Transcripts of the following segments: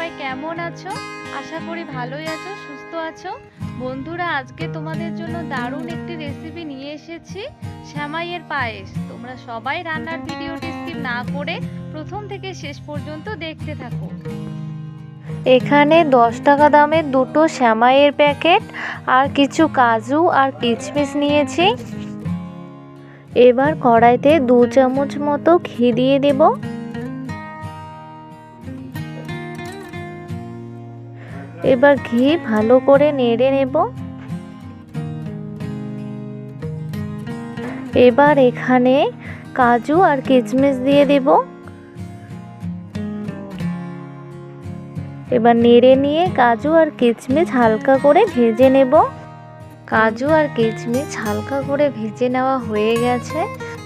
কেমন আছো? আশা করি ভালোই আছো, সুস্থ আছো। বন্ধুরা, আজকে তোমাদের জন্য দারুণ একটি রেসিপি নিয়ে এসেছি, শ্যামাইয়ের পায়েস। তোমরা সবাই রান্নার ভিডিওটি স্কিপ না করে প্রথম থেকে শেষ পর্যন্ত দেখতে থাকো। এখানে দশ টাকা দামের দুটো শ্যামাইয়ের প্যাকেট, আর কিছু কাজু আর কিচমিচ নিয়েছি। এবার কড়াইতে দু চামচ মতো ঘি দিয়ে দেবো। এবার ঘি ভালো করে নেড়ে নেব। এবার এখানে কাজু আর কিচমিচ দিয়ে দেব। এবার নেড়ে নিয়ে কাজু আর কিচমিচ হালকা করে ভেজে নেব। কাজু আর কিচমিচ হালকা করে ভেজে নেওয়া হয়ে গেছে।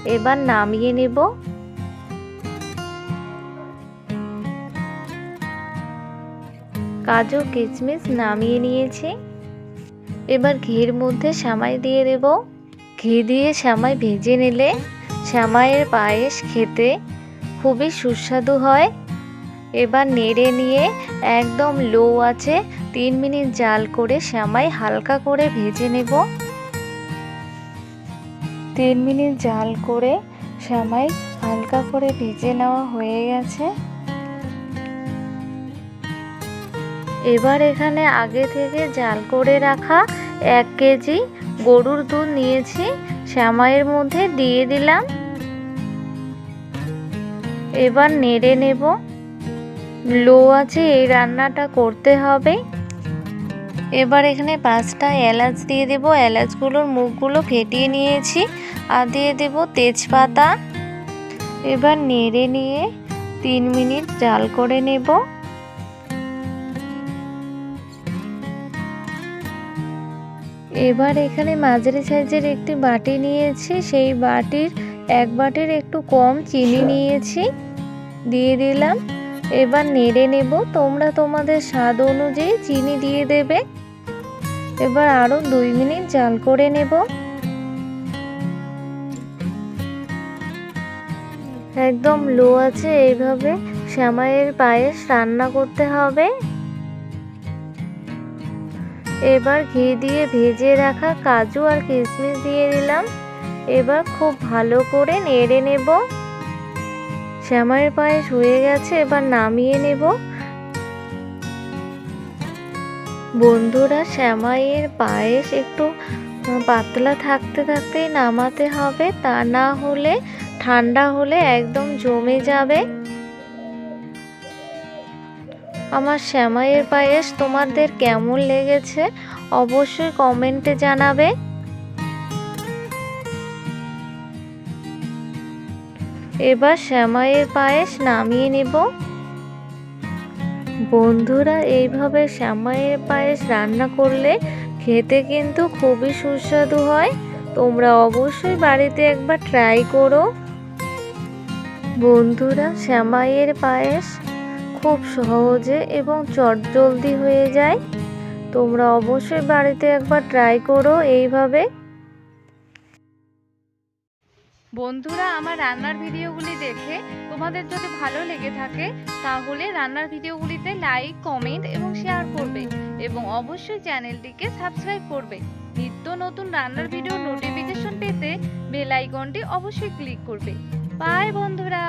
এবার নামিয়ে নেব। কাজু কিচমিচ নামিয়ে নিয়েছি। এবার ঘির মধ্যে শ্যামাই দিয়ে দেব। ঘি দিয়ে শ্যামাই ভেজে নিলে শ্যামাইয়ের পায়েস খেতে খুবই সুস্বাদু হয়। এবার নেড়ে নিয়ে একদম লো আছে তিন মিনিট জাল করে শ্যামাই হালকা করে ভেজে নেব। তিন মিনিট জাল করে শ্যামাই হালকা করে ভেজে নেওয়া হয়ে গেছে। এবার এখানে আগে থেকে জাল করে রাখা এক কেজি গরুর দুধ নিয়েছি। শ্যামাইয়ের মধ্যে দিয়ে দিলাম। এবার নেড়ে নেব। লো আছে, এই রান্নাটা করতে হবে। এবার এখানে পাঁচটা এলাচ দিয়ে দেব। এলাচগুলোর মুখগুলো ফেটিয়ে নিয়েছি আর দিয়ে দেব তেজপাতা। এবার নেড়ে নিয়ে তিন মিনিট জাল করে নেব। এবার এখানে মাঝারি সাইজের একটি বাটি নিয়েছি। সেই বাটির এক বাটির একটু কম চিনি নিয়েছি। দিয়ে দিলাম। এবার নেড়ে নেব। তোমরা তোমাদের স্বাদ অনুযায়ী চিনি দিয়ে দেবে। এবার আরও দুই মিনিট জাল করে নেব। একদম লো আছে। এইভাবে শ্যামাইয়ের পায়েস রান্না করতে হবে। এবার ঘি দিয়ে ভেজে রাখা কাজু আর কিশমিশ দিয়ে দিলাম। এবার খুব ভালো করে নেড়ে নেব। শ্যামাইয়ের পায়েস হয়ে গেছে, এবার নামিয়ে নেব। বন্ধুরা, শ্যামাইয়ের পায়েস একটু পাতলা থাকতে থাকতেই নামাতে হবে। তা না হলে, ঠান্ডা হলে একদম জমে যাবে। আমার শ্যামাইয়ের পায়েস তোমাদের কেমন লেগেছে অবশ্যই কমেন্টে জানাবে। এবার শ্যামাইয়ের পায়েস নামিয়ে নেব। বন্ধুরা, এইভাবে শ্যামাইয়ের পায়েস রান্না করলে খেতে কিন্তু খুবই সুস্বাদু হয়। তোমরা অবশ্যই বাড়িতে একবার ট্রাই করো। বন্ধুরা, শ্যামাইয়ের পায়েস খুব সহজে এবং চটজলদি হয়ে যায়। তোমরা অবশ্যই বাড়িতে একবার ট্রাই করো এইভাবে। বন্ধুরা, আমার রান্নার ভিডিওগুলি দেখে তোমাদের যদি ভালো লেগে থাকে, তাহলে রান্নার ভিডিওগুলিতে লাইক কমেন্ট এবং শেয়ার করবে এবং অবশ্যই চ্যানেলটিকে সাবস্ক্রাইব করবে। নিত্য নতুন রান্নার ভিডিও নোটিফিকেশন পেতে বেল আইকনটি অবশ্যই ক্লিক করবে। বাই বন্ধুরা!